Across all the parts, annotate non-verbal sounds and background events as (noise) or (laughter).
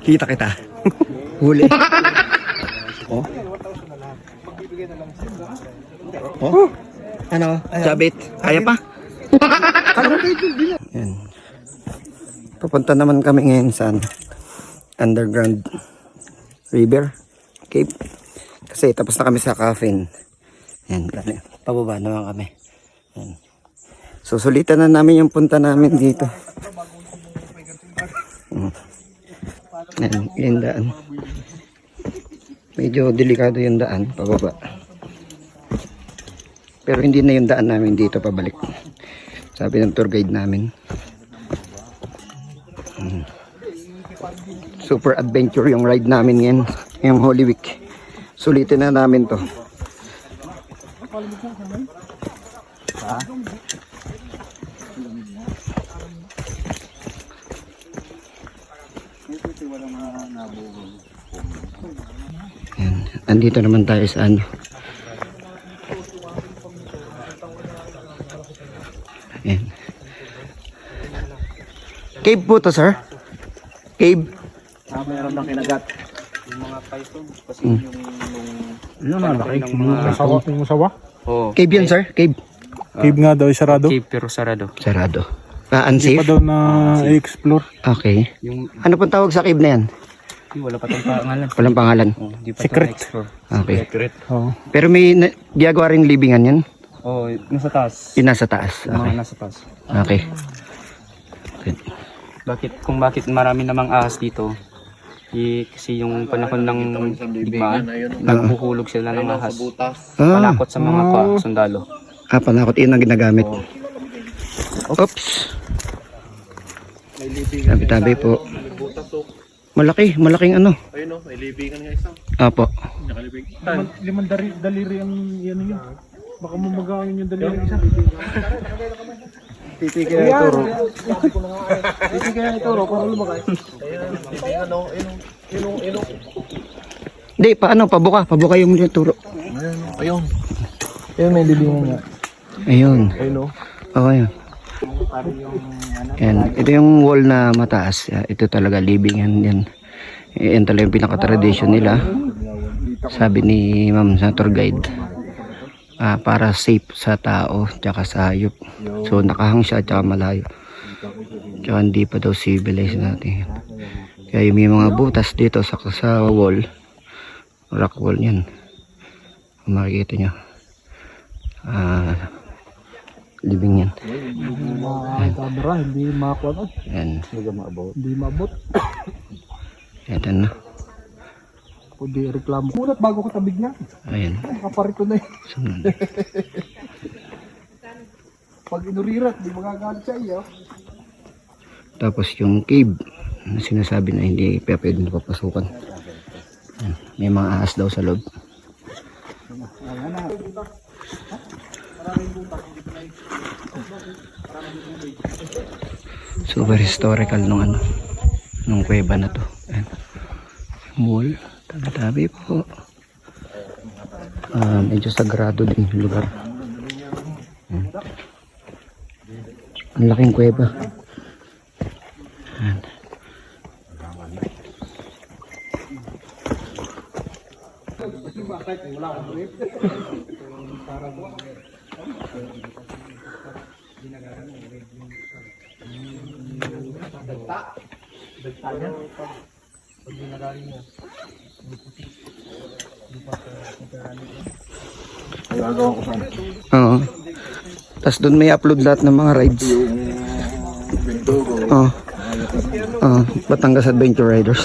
Kita kita. (laughs) Huli. oh. Oh. Ano? Sabit. Kaya pa? (laughs) Yan. Pupunta naman kami ngayon sa ano, underground river cave. Kasi tapos na kami sa caffeine. Yan. Pababa naman kami. Yan. Susulitan na namin yung punta namin dito. Mm. Yan, yung daan. Medyo delikado yung daan, pababa. Pero hindi na yung daan namin dito pabalik. Sabi ng tour guide namin. Mm. Super adventure yung ride namin ngayon. Yung Holy Week. Sulitin na namin to. Yan. Andito naman tayo sa ano. Yan. Cave po to, sir? Cave? Ah, mayroon lang kinagat. Yung mga python. Kasi Mm. yung... Ano yung na, laki. ng mga... Masawa. Yung. Oo. Cave yan, sir? Cave? Cave nga daw, sarado. Cave pero sarado. Sarado. Ah, Hindi pa unsafe? daw na i-explore. Okay. Yung... Ano pong tawag sa cave na yan? Yung wala pa tayong pangalan. Walang pangalan. Oh, di pa Secret. ito na-explore. Okay. Secret. Oo. Pero may na- ginagawa ring libingan yan? Oo, oh, nasa taas. Yung nasa taas. Yung Okay. mga nasa taas. Okay. Good. Bakit, kung bakit marami namang ahas dito, i, kasi yung panahon ng digmaan, naghuhulog sila ng ahas. Ah, Panakot sa mga pa, sundalo. ah, panakot yun ang ginagamit. Oops. Tabi-tabi po. Malaki, malaking ano. Ayun o, may libingan nga isa. Apo. Nakalibing. Limang, limang dari, daliri ang yan yun. Baka mamagain yung daliri isa. Titigil na turo. Hindi, paano? Pabuka. Pabuka yung yung turo. Ayun. Ayun, may libingan nga. Ayun. Ayun o. Okay. Yan. Ito yung wall na mataas. Ito talaga living yan. Yan. Talaga yung pinaka-tradition nila. Sabi ni ma'am sa guide. Ah, para safe sa tao tsaka sa hayop. So nakahang siya tsaka malayo. Tsaka hindi pa daw civilized natin. Kaya yung may mga butas dito sa, sa wall. Rock wall yan. Makikita nyo. Ah, living yan. Camera, hindi makakuha. Yan. Hindi maabot. Ito na. Kundi reklamo. Munat bago ka tabig niya. Ayan. Nakaparito na yun. Sunod. Pag inurirat, di magagalit siya iyo. Tapos yung cave na sinasabi na hindi pa pwede napapasukan. Yan. May mga ahas daw sa loob. Super historical nung ano nung kuweba na to. Ayan. Mall. Tabi-tabi po. Ah, medyo sagrado din yung lugar. Ayan. Ang laking kuweba. Ayan. Oo. Tapos doon may upload lahat ng mga rides. Oo. Oo. Batangas Adventure Riders.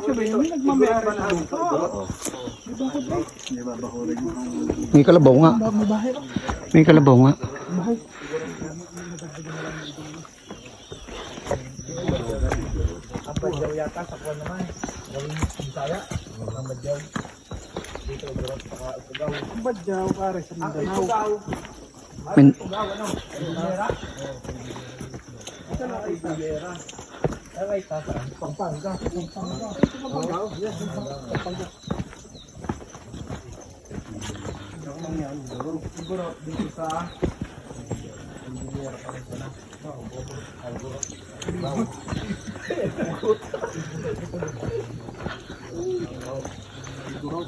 siya ba yun? Nagmamayari ng lupa. Oo. Di ba ko ba? Di ba bahurin mo? May kalabaw nga. May kalabaw nga. Ang badyaw yata sa kuwan naman. Gawin mo pintaya. Ang badyaw. Dito ang garap sa Ipagaw. Ang badyaw pare sa Mindanao. Ang Ipagaw. Ipagaw ano? Ipagaw. Ipagaw. Ipagaw. Pampanga. Pampanga. Pampanga. Yes, Pampanga. lang yan. Siguro, siguro dito sa engineer pa sana. Oo, bobo. Ay, bobo. Bobo.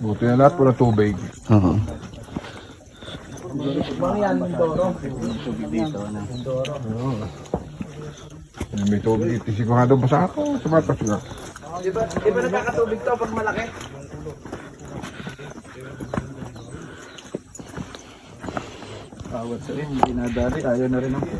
Buti na lahat walang tubig. Oo. Mga yan, Mindoro. Mindoro. Mindoro. May tubig, tisigurado ba sa ako? Tumatas nga. Di ba, di ba nakakatubig to pag malaki? Awat sa rin, dinadali, ayaw na rin ako.